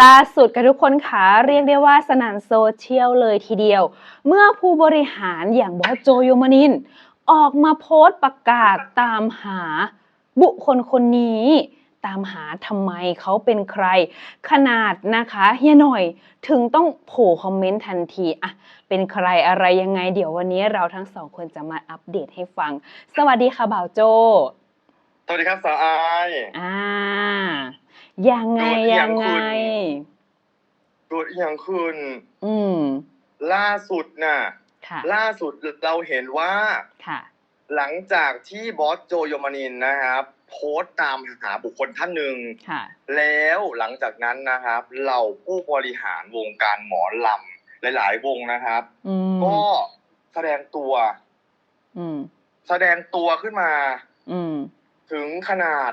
ล่าสุดกันทุกคนขาเรียกได้ว่าสนั่นโซเชียลเลยทีเดียว เมื่อผู้บริหารอย่างบอสโจโยมานิน ออกมาโพสต์ประกาศตามหาบุคคลคนนี้ ตามหาทำไมเขาเป็นใคร ขนาดนะคะเฮียหน่อยถึงต้องโผล่คอมเมนต์ทันทีอะเป็นใครอะไรยังไง เดี๋ยววันนี้เราทั้งสองคนจะมาอัปเดตให้ฟัง สวัสดีค่ะบ่าวโจ สวัสดีครับสาวอายอ่า ยังไงโดนเอียยังงไงคุณเกิดอหย่างขึ้นอืม ล่าสุดน่ะค่ะล่าสุดเราเห็นว่าค่ะ หลังจากที่บอสโจโยมานินนะครับ โพสต์ตามหาบุคคลท่านหนึ่งค่ะแล้วหลังจากนั้นนะครับเหล่าผู้บริหารวงการหมอลำหลาย ๆ วงนะครับอืมก็แสดงตัวอืมแสดงตัวขึ้นมาอืมถึงขนาด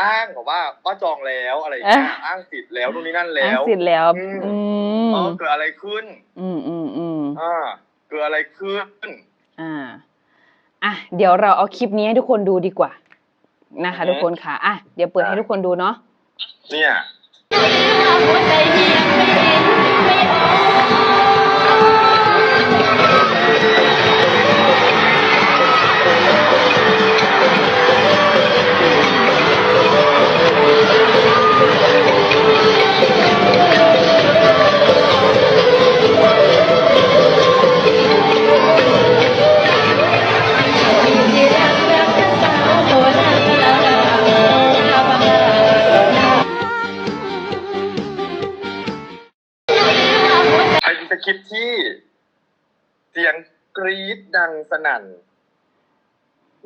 อ้างบอกว่าว่าจองแล้วอะไรอย่างเงี้ยเอ๊ะอ้างสิทธิ์แล้วนู่นนี่นั่นอ่าแล้ว สิทธิ์แล้ว อืม อืมเออเกิดอะไรขึ้นอืมอืมอืมอ่าเกิดอะไรขึ้น อ่า อะ เดี๋ยวเราเอาคลิปนี้ให้ทุกคนดูดีกว่า นะคะ อือฮึ ทุกคนค่ะ อะ เดี๋ยวเปิดให้ทุกคนดูเนาะ เนี่ยเป็น เสียงกรี๊ดดังสนั่น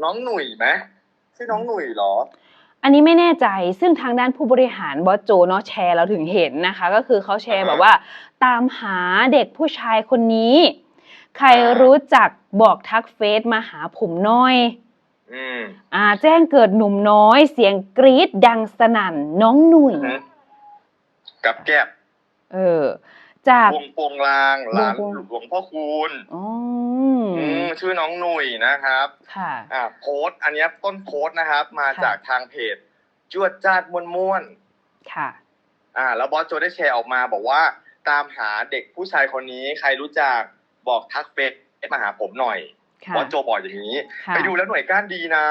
น้องหนุ่ยไหมชื่อน้องหนุ่ยเหรอ อันนี้ไม่แน่ใจซึ่งทางด้านผู้บริหารบอสโจเนาะแชร์เราถึงเห็นนะคะ ก็คือเขาแชร์อ่าฮะแบบว่า ตามหาเด็กผู้ชายคนนี้ ใครรู้จักบอกทักเฟซมาหาผมหน่อยอืมอ่า แจ้งเกิดหนุ่มน้อย เสียงกรี๊ดดังสนั่นน้องหนุ่ยอืมกับแก้บเออ จากวงโปงลางหลานวงโปงหลวงพ่อคูณอ๋ออืมชื่อน้องหนุ่ยนะครับค่ะอ่าโพสต์อันเนี้ยต้นโพสต์นะครับ มาค่ะจากทางเพจจวดจ้าดม่วนม่วนค่ะๆอ่า แล้วบอสโจได้แชร์ออกมาบอกว่าตามหาเด็กผู้ชายคนนี้ใครรู้จักบอกทักเฟซมาหาผมหน่อยค่ะบอสโจบอกอย่างนี้ค่ะไปดูแล้วหน่วยก้านดีนะ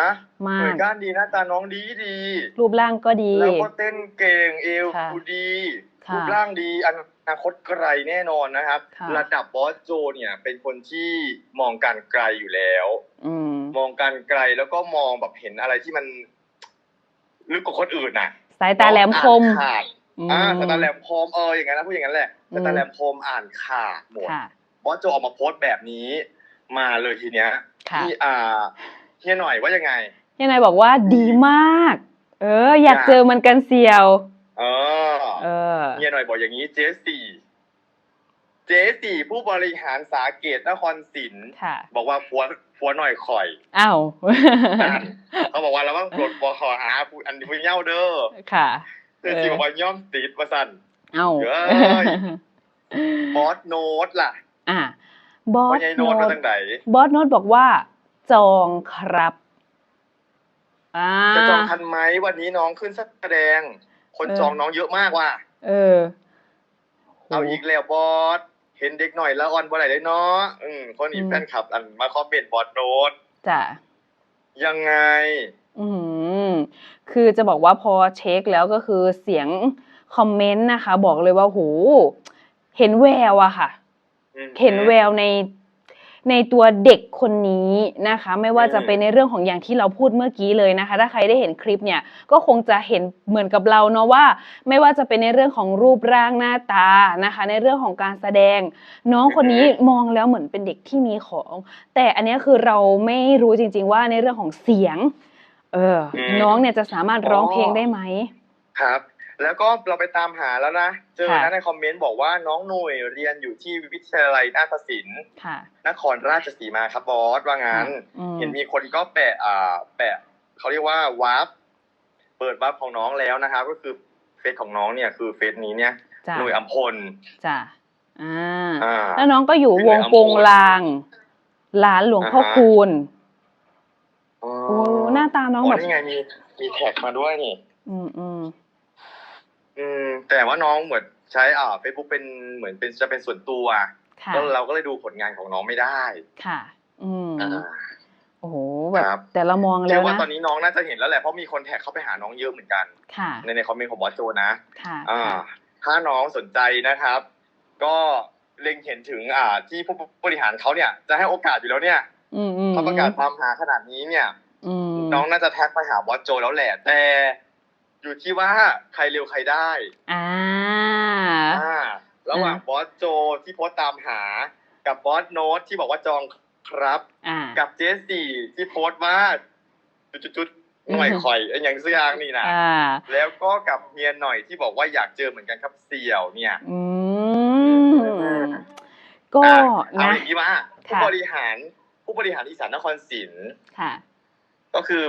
มาหน่วยกก้านดีหน้าตาน้องดีดีรูปร่างก็ดี แล้วก็เต้นเก่งเอวค่ะดูดีค่ะรูปร่างดีอนาคตไกลแน่นอนนะครับค่ะระดับบอสโจเนี่ย เป็นคนที่มองการไกลอยู่แล้วอืมมองการไกลแล้วก็มองแบบเห็นอะไรที่มันลึกกว่าคนอื่นน่ะ สายตาแหลมคมอ่านขาดอืมอ่าสายตาแหลมคมเอออย่างนั้นนะพูดอย่างนั้นแหละอืมสายตาแหลมคมอ่านขาดหมดค่ะบอสโจออกมาโพสต์แบบนี้ มาเลยทีเนี้ยค่ะที่อ่าเฮียหน่อยว่ายังไงยังไงบอกว่าดีมาก เออ อยากอยากเจอมันกันเสียว เออเออเฮียหน่อยบอกอย่างนี้เจสี่เจสี่ผู้บริหารสาเกตนครศิลป์ค่ะ บอกว่าผัวผัวหน่อยข่อยอ้าวนั่นเขาบอกว่าเราต้องปลดปอขอหาผู้อันนี้ผู้เย้าเด้อค่ะเจสี่บอกว่าย่อมติดมาสั่นเอ้าเอ้ยบอสโน้ตล่ะ อะบอพ่อสใหญ่โน้โน้ตมาตตั้งไหนบอสโน้ตบอกว่าจองครับอ่าจะจองทันไหมวันนี้น้องขึ้นแสดง คนเออจองน้องเยอะมากว่ะเออ เอาอีกแล้วบอสเห็นเด็กหน่อยแล้วออนบ่ไหนได้เนาะอืมคนนี้แฟนคลับ อันมาคอมเมนต์บอสโน้ตจ้ะยังไง อืมคือจะบอกว่าพอเช็คแล้วก็คือเสียงคอมเมนต์นะคะ บอกเลยว่าโหเห็นแววอะค่ะอืมเห็นแววใน ในตัวเด็กคนนี้นะคะ ไม่ว่าจะอืมเป็นในเรื่องของอย่างที่เราพูดเมื่อกี้เลยนะคะ ถ้าใครได้เห็นคลิปเนี่ยก็คงจะเห็นเหมือนกับเราเนาะว่า ไม่ว่าจะเป็นในเรื่องของรูปร่างหน้าตานะคะ ในเรื่องของการแสดง น้องคนนี้มองแล้วเหมือนเป็นเด็กที่มีของ แต่อันเนี้ยคือเราไม่รู้จริง ๆ ว่าในเรื่องของเสียง เอออมน้องเนี่ยจะสามารถร้องเพลงได้ไหมครับ แล้วก็เราไปตามหาแล้วนะ เจอค่ะนะในคอมเมนต์บอกว่าน้องหนุ่ยเรียนอยู่ที่วิทยาลัยนาฏศิลป์ค่ะนครราชสีมาครับบอสว่างั้นอืมเห็นมีคนก็แปะอ่าแปะเขาเรียกว่าวาร์ปเปิดวาร์ปของน้องแล้วนะครับ ก็คือเฟซของน้องเนี่ยคือเฟซนี้เนี่ยจ้ะหน่วยอัมพลจ้ะอ่าอ่าแล้วน้องก็อยู่เป็นวหน่วยงอัมพลโปงลางหลานหลวงพ่ออ่าฮะคูณอ๋อโอ้หน้าตาน้องอ๋อแบบนี่ไงมีมีแท็กมาด้วยนี่ อืมอืม อืมแต่ว่าน้องเหมือนใช้อ่าเฟซบุ๊กเป็นเหมือนเป็นจะเป็นส่วนตัวค่ะก็เราก็เลยดูผลงานของน้องไม่ได้ค่ะ อืมอ่า โอ้โหแบบครับ แต่เรามองแล้เชื่วอว่านะตอนนี้น้องน่าจะเห็นแล้วแหละเพราะมีคนแท็กเข้าไปหาน้องเยอะเหมือนกัน ค่ะ ในในคอมเมนต์ของบอสโจนะ ค่ะอ่า ค่ะ ถ้าน้องสนใจนะครับ ก็เล็งเห็นถึงอ่า ที่ผู้บริหารเขาเนี่ย จะให้โอกาสอยู่แล้วเนี่ยอืมอืมเขาประกาศตามหาขนาดนี้เนี่ย อืมน้องน่าจะแท็กไปหาบอสโจแล้วแหละ แต่ อยู่ที่ว่าใครเร็วใครได้อ่าอ่าระหว่างบอสโจที่โพสต์ตามหา กับบอสโน้ตที่บอกว่าจองครับอ่ากับเจสสี่ที่โพสต์ว่าจุดๆๆหน่อยข่อยไอ้อย่างเสื้อยางนี่นะอ่าแล้วก็กับเมียหน่อยที่บอกว่าอยากเจอเหมือนกันครับเสี่ยวเนี่ยอืมก็อะเอานะอย่างนี้ว่าผู้ค่ะบริหารผู้บริหารอีสานนครศรีค่ะก็คือ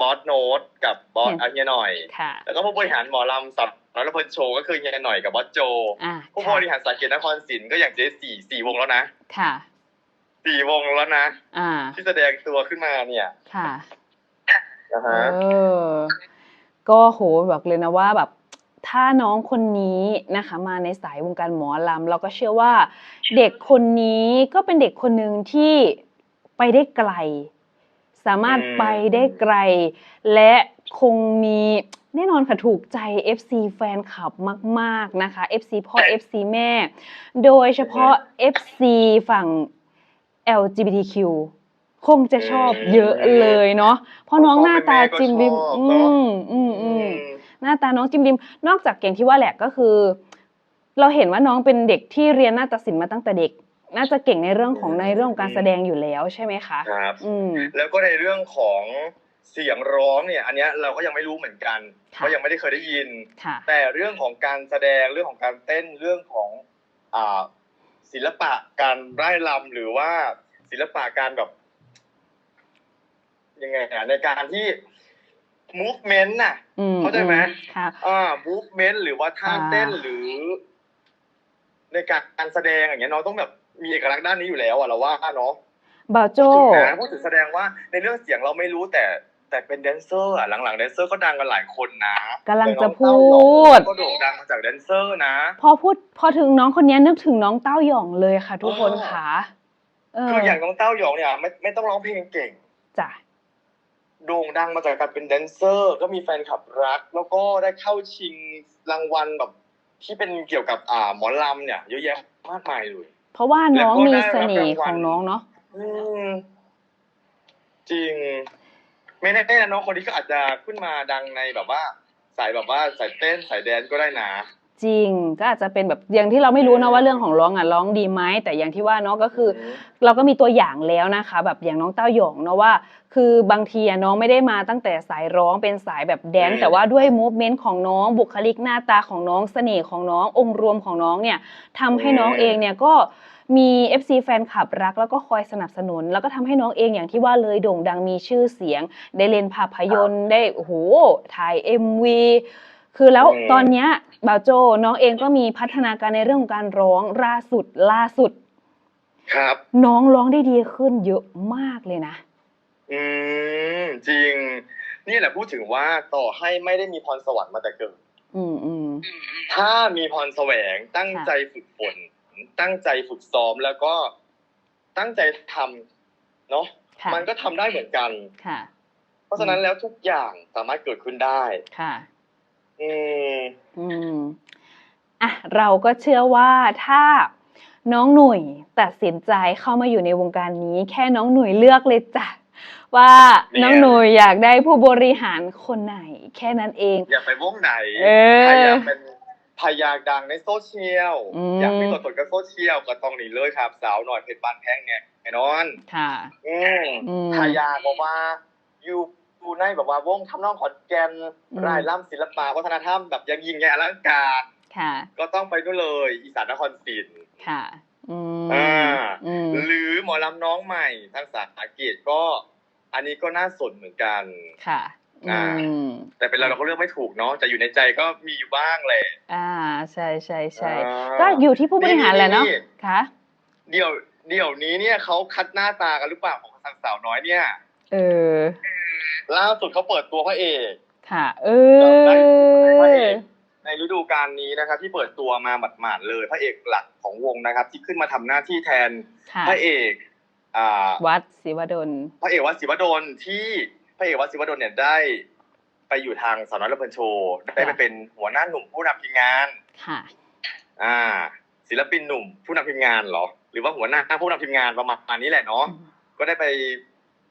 บอสโน้ตกับบอสอืมอันเฮียหน่อยค่ะแล้วก็ผู้บริหารหมอลำสับแล้วก็เพลินโชว์ก็คือเฮียหน่อยกับบอสโจอ่าผู้ค่ะบริหารสาเกตนครศรีก็อย่างเจสี่สี่วงแล้วนะค่ะสี่วงแล้วนะอ่าที่แสดงตัวขึ้นมาเนี่ย ค่ะนะเอฮะอก็โหบอกเลยนะว่าแบบถ้าน้องคนนี้นะคะมาในสายวงการหมอลำเราก็เชื่อว่า เด็กคนนี้ก็เป็นเด็กคนหนึ่งที่ไปได้ไกล สามารถอืมไปได้ไกล และคงมีแน่นอนค่ะถูกใจ FC แฟนคลับมาก ๆนะคะ FC พ่อ FC แม่ โดยเฉพาะ FC ฝั่ง LGBTQ คงจะชอบเยอะเลยเนาะเพราะน้องหน้าตาจิมบิมอืมอืมอืมหน้าตาน้องจิมบิม นอกจากเก่งที่ว่าแหละก็คือ เราเห็นว่าน้องเป็นเด็กที่เรียนนาฏศิลป์มาตั้งแต่เด็ก น่าจะเก่งในเรื่องของในเรื่องของการแสดงอยู่แล้วใช่ไหมคะครับอืมแล้วก็ในเรื่องของเสียงร้องเนี่ย อันเนี้ยเราก็ยังไม่รู้เหมือนกันค่ะเพราะยังไม่ได้เคยได้ยินค่ะแต่เรื่องของการแสดงเรื่องของการเต้นเรื่องของอ่าศิลปะการไร้ลำหรือว่าศิลปะการแบบยังไงอะในการที่ movement น่ะอืมเข้าใจไหมค่ะอ่า movement หรือว่าท่าอ่าเต้นหรือ ในการการแสดงอย่างเงี้ยน้องต้องแบบ มีเอกลักษณ์ด้านนี้อยู่แล้วอะเราว่าเนาะบ่าวโจถูกนะพูดถึงแสดงว่าในเรื่องเสียงเราไม่รู้แต่แต่เป็นแดนเซอร์อะหลังๆแดนเซอร์ก็ดังกันหลายคนนะกำลังจะน้อพูดเต้าหยองก็โด่งดังมาจากแดนเซอร์นะ พอพูดพอถึงน้องคนนี้นึกถึงน้องเต้าหย่องเลยค่ะ ทุกคนอ๋อค่ะเออคืออย่างน้องเต้าหยองเนี่ยไม่ไม่ต้องร้องเพลงเก่งจ้ะโด่งดังมาจากการเป็นแดนเซอร์ ก็มีแฟนคลับรัก แล้วก็ได้เข้าชิงรางวัลแบบที่เป็นเกี่ยวกับอ่าหมอลำเนี่ยเยอะแยะมากมายเลย เพราะว่าน้องแล้วก็มีได้รับเสน่ห์รางวัลของน้องเนาะอืมจริง ไม่แน่ๆนะน้องคนนี้ก็อาจจะขึ้นมาดังในแบบว่า สายแบบว่าสายเต้นสายแดนก็ได้นะ จริง ก็อาจจะเป็นแบบอย่างที่เราไม่รู้นะว่าเรื่องของร้องอะร้องดีไหมแต่อย่างที่ว่าเนาะก็คือ เราก็มีตัวอย่างแล้วนะคะ แบบอย่างน้องเต้าหยองเนาะว่า คือบางทีอะน้องไม่ได้มาตั้งแต่สายร้องเป็นสายแบบแดนซ์อืมแต่ว่าด้วยมูฟเมนต์ของน้องบุคลิกหน้าตาของน้องเสน่ห์ของน้ององค์รวมของน้องเนี่ยทำให้น้องเองเนี่ยก็มี FC แฟนคลับรักแล้วก็คอยสนับสนุน แล้วก็ทำให้น้องเองอย่างที่ว่าเลยโด่งดังมีชื่อเสียง ได้เล่นภาพยนตร์ได้โอ้โหถ่าย MV คือแล้วอืมตอนเนี้ยบาวโจน้องเองก็มีพัฒนาการในเรื่องของการร้องล่าสุดล่าสุด ครับ น้องร้องได้ดีขึ้นเยอะมากเลยนะ อืมจริง นี่แหละพูดถึงว่าต่อให้ไม่ได้มีพรสวรรค์มาแต่เกิดอืมอืมถ้ามีพรแสวงตั้งค่ะใจฝึกฝนตั้งใจฝึกซ้อมแล้วก็ตั้งใจทำเนาะค่ะมันก็ทำได้เหมือนกันค่ะเพราะฉะนั้นแล้วทุกอย่างสามารถเกิดขึ้นได้ค่ะ อืมอืมอะเราก็เชื่อว่าถ้าน้องหนุ่ยตัดสินใจเข้ามาอยู่ในวงการนี้ แค่น้องหนุ่ยเลือกเลยจ้ะว่าเนี่ยน้องหนุ่ยอยากได้ผู้บริหารคนไหน แค่นั้นเอง อยากไปวงไหนเออ ใครอยากเป็นพยากดังในโซเชียลอืม อยากมีตัวตนกับโซเชียลก็ต้องหนีเลยครับสาวหน่อยเพชรบานแพงไงไอ้นอน ค่ะ อืมอืมพายาบอกว่าอยู่ อยู่ในแบบว่าวงทำนองขอนแก่นอืมรายล่ำศิลปะวัฒนธรรมแบบยังยิงใหญ่อลังการค่ะก็ต้องไปนู่นเลย อีสานนครศรีค่ะอืมอ่าอืมหรือหมอลำน้องใหม่ทางสาขาเกตก็ อันนี้ก็น่าสนเหมือนกันค่ะอ่าอืมแต่เป็นเราเราก็เลือกไม่ถูกเนาะแต่อยู่ในใจก็มีอยู่บ้างแหละอ่าใช่ใช่ใช่อ่าก็อยู่ที่ผู้บริหารแหละเนาะนี่ค่ะเดี๋ยวเดี๋ยวนี้เนี่ยเขาคัดหน้าตากันหรือเปล่าของทางสาวน้อยเนี่ย เออ ล่าสุดเขาเปิดตัวพระเอกค่ะ เอจำได้อพระเอกในฤดูกาลนี้นะครับ ที่เปิดตัวมาหมาดๆเลยพระเอกหลักของวงนะครับ ที่ขึ้นมาทำหน้าที่แทนค่ะพระเอกอ่าวัดศิวดลพระเอกวัดศิวดลที่พระเอกวัดศิวดลเนี่ยได้ไปอยู่ทางสอนอระเบินโชว์ได้ไปเป็นหัวหน้าหนุ่มผู้นำทีมงานค่ะ อ่า ศิลปินหนุ่มผู้นำทีมงานเหรอ หรือว่าหัวหน้าผู้นำทีมงานประมาณนี้แหละเนาะก็ได้ไป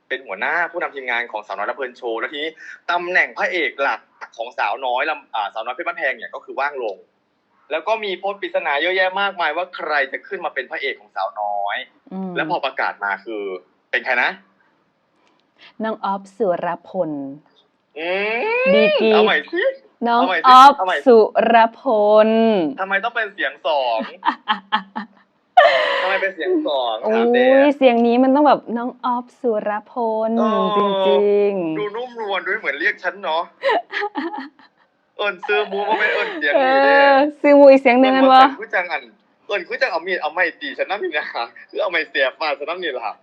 เป็นหัวหน้าผู้นำทีมงานของสาวน้อยระเพลินโชว์แล้วทีนี้ตำแหน่งพระเอกหลักของสาวน้อยลำอ่าสาวน้อยเพชรบ้านแพงเนี่ยก็คือว่างลง แล้วก็มีโพสต์ปริศนาเยอะแยะมากมายว่าใครจะขึ้นมาเป็นพระเอกของสาวน้อยอืมแล้วพอประกาศมาคือ เป็นใครนะน้องออฟสุรพลอืดีมกรีเอาใหม่สิน้องเอาใหม่สิออฟเอาใหม่สุรพลทำไมต้องเป็นเสียงสอง ทำไมเป็นเสียงสองโอ้ถามเดยเสียงนี้มันต้องแบบน้องออฟสุรพลอ๋อจริงดูนุ่มนวลด้วยเหมือนเรียกฉันเนาะ เอิญซื้อมูมาเป็นเอิญเสียงๆเอนี้เด้อซื้อมูอีกเสียงหนึ่งกันวะเอิ้คือจังอัน เอิญคือจังเอามีดเอาไม้ตีฉันน้ำนี่นะคือเอาไม้เสียบฟาดฉันน้ำนี่ล่ะ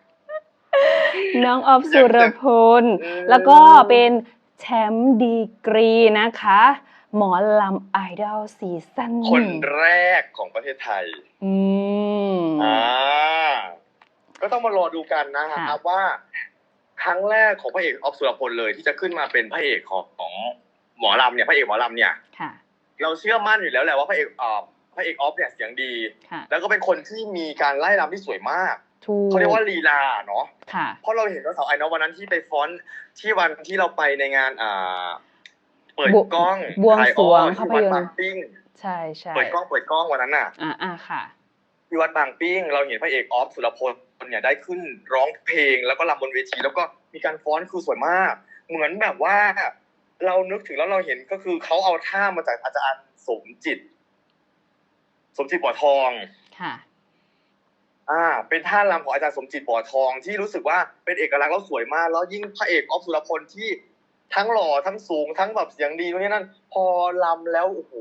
น้องออฟสุรพลอืมแล้วก็เป็นแชมป์ดีกรีนะคะ หมอลำไอดอลซีซั่นหคนนึ่งแรกของประเทศไทย อืม อ่าก็ต้องมารอดูกันนะคค่ะรับว่า ครั้งแรกของพระเอกออฟสุรพลเลย ที่จะขึ้นมาเป็นพระเอกของของหมอลำเนี่ยพระเอกหมอลำเนี่ยค่ะเราเชื่อมั่นอยู่แล้วแหละว่าพระเอกออพระเอกออฟเนี่ยเสียงดีค่ะแล้วก็เป็นคนที่มีการไล่รำที่สวยมากถูกเขาเรียกว่าลีลาเนาะค่ะเพราะเราเห็นว่าสาวไอเนาะวันนั้นที่ไปฟ้อนที่วันที่เราไปในงานอ่าเปิดบวกล้องบวงสรวงถ่ายอ้อที่วัดภาพยนตร์บางปิ้งใช่ใช่เปิดกล้องเปิดกล้องวันนั้นน่ะอ่าอ่าค่ะ ที่วัดบางปิ้งเราเห็นพระเอกออฟสุรพลเนี่ยได้ขึ้นร้องเพลงแล้วก็รำบนเวที แล้วก็มีการฟ้อนคือสวยมาก เหมือนแบบว่า เรานึกถึงแล้วเราเห็นก็คือเขาเอาท่ามาจากอาจารย์สมจิต สมจิตบ่อทองค่ะอ่า เป็นท่ารำของอาจารย์สมจิตบ่อทองที่รู้สึกว่าเป็นเอกลักษณ์แล้วสวยมาก แล้วยิ่งพระเอกออฟสุรพลที่ทั้งหล่อทั้งสูงทั้งแบบเสียงดีตรงนี้นั่น พอรำแล้วโอ้โห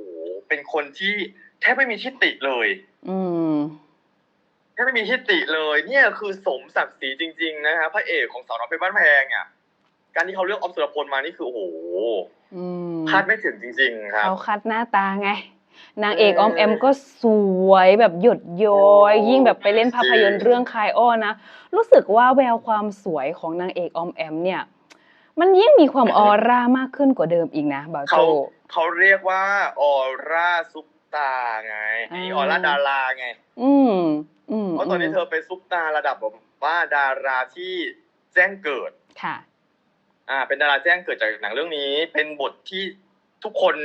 เป็นคนที่ แทบไม่มีทิฏฐิเลย อืมแทบไม่มีทิฏฐิเลย เนี่ยคือสมศักดิ์ศรีจริง ๆ นะครับพระเอกของสาวน้อยเพชรบ้านแพงอะการที่เขาเลือกออฟสุรพลมานี่คือโอ้โหอืมคาดไม่ถึงจริง ๆ ครับเขาคัดหน้าตาไง นางเอกเออออมแอมก็สวยแบบหยดย้อยโอ้ยิ่งแบบไปเล่นภาพยนตจริร์งเรื่องคายอ้อนะ รู้สึกว่าแววความสวยของนางเอกออมแอม เนี่ย มันยิ่งมีความออร่ามากขึ้นกว่าเดิมอีกนะบาวโจเขาเขาเรียกว่าออร่าซุป ตาไงอ่าออร่าดาราไง อืมอืมเพราะตอนนี้เธอเป็นซุปตาระดับแบบว่าดาราที่แจ้งเกิด ค่ะ อ่า เป็นดาราแจ้งเกิดจากหนังเรื่องนี้ เป็นบทที่ทุกคน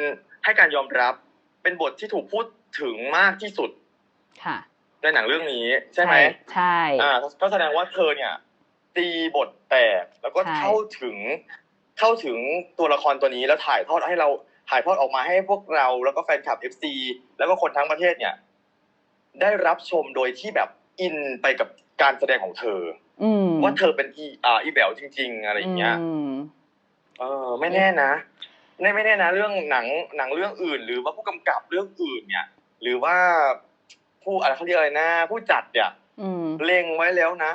ให้การยอมรับ เป็นบทที่ถูกพูดถึงมากที่สุด ค่ะ ในหนังเรื่องนี้ ใช่ไหม ใช่ อ่า ก็แสดงว่าเธอเนี่ย ตีบทแตกแล้วก็ใช่เข้าถึง เข้าถึงตัวละครตัวนี้แล้วถ่ายทอดให้เรา ถ่ายทอดออกมาให้พวกเราแล้วก็แฟนคลับ FC แล้วก็คนทั้งประเทศเนี่ย ได้รับชมโดยที่แบบอินไปกับการแสดงของเธออืมว่าเธอเป็นอีอ่าอีแบลจริง ๆ อะไรอย่างเงี้ยอืมเออ ไม่แน่นะไม่ไม่แน่นะ เรื่องหนังหนังเรื่องอื่น หรือว่าผู้กำกับเรื่องอื่น เนี่ย หรือว่าผู้อะไรเขาเรียกอะไรนะ ผู้จัดเนี่ยอืมเล็งไว้แล้วนะ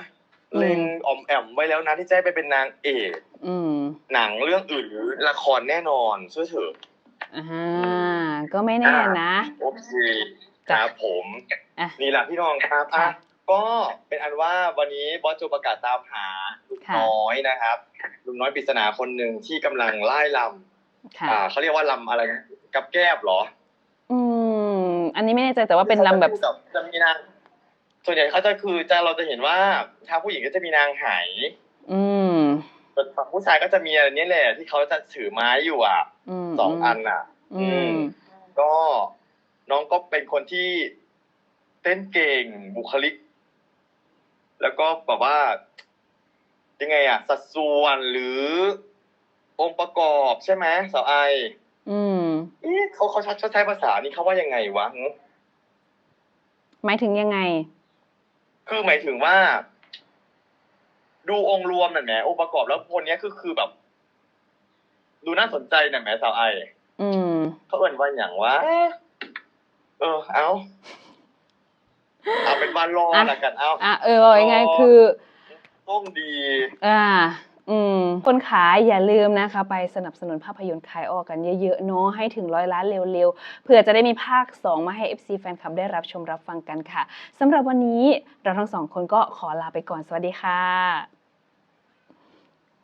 อืมเล็งออมแอมไว้แล้วนะที่จะให้ไปเป็นนางเอกอืมหนังเรื่องอื่นหรือละครแน่นอนเชื่อเถอะ อ่าก็ไม่แน่นะ โอเคคจ้ะรับผมอะนี่แหละพี่น้องครับอะค่ะก็เป็นอันว่าวันนี้บอสโจประกาศตามหาลุงค่ะน้อยนะครับลุงน้อยปริศนาคนหนึ่งที่กำลังไล่ลำค่ะอ่าเขาเรียกว่าลำอะไรนะกับแก้บเหรอ อืม อันนี้ไม่แน่ใจแต่ว่าเป็นลำแบบจะจะมีนางส่วนใหญ่เขาจะคือจะเราจะเห็นว่าทางผู้หญิงก็จะมีนางไหอืมส่วน ฝั่งผู้ชายก็จะมีอะไรเนี้แหละที่เขาจะถือไม้อยู่อะอืมสองอันอะ อืม ก็น้องก็เป็นคนที่เต้นเก่งบุคลิก แล้วก็แบบว่า ยังไงอะ สัดส่วนหรือองค์ประกอบใช่ไหมสาวไอ อืมเอ๊ะเขาเขาเขาใช้ภาษานี้เขาว่ายังไงวะหึหมายถึงยังไง คือหมายถึงว่า ดูองค์รวมหน่อยแหมองค์ประกอบแล้วคนเนี้ยคือคือแบบ ดูน่าสนใจหน่อยแหมสาวไออืม เขาเอ่นว่าอย่างวะเออ เอาเอาเป็นวันรออะ ละกันเอาอะเออบอกยังไงคือ ต้องดี อ่า อืมคนขายอย่าลืมนะคะ ไปสนับสนุนภาพยนตร์ขายออกกันเยอะๆเนาะให้ถึงร้อยล้านเร็วๆ เพื่อจะได้มีภาค 2 มาให้ FC แฟนคลับได้รับชมรับฟังกันค่ะสำหรับวันนี้เราทั้งสองคนก็ขอลาไปก่อนสวัสดีค่ะ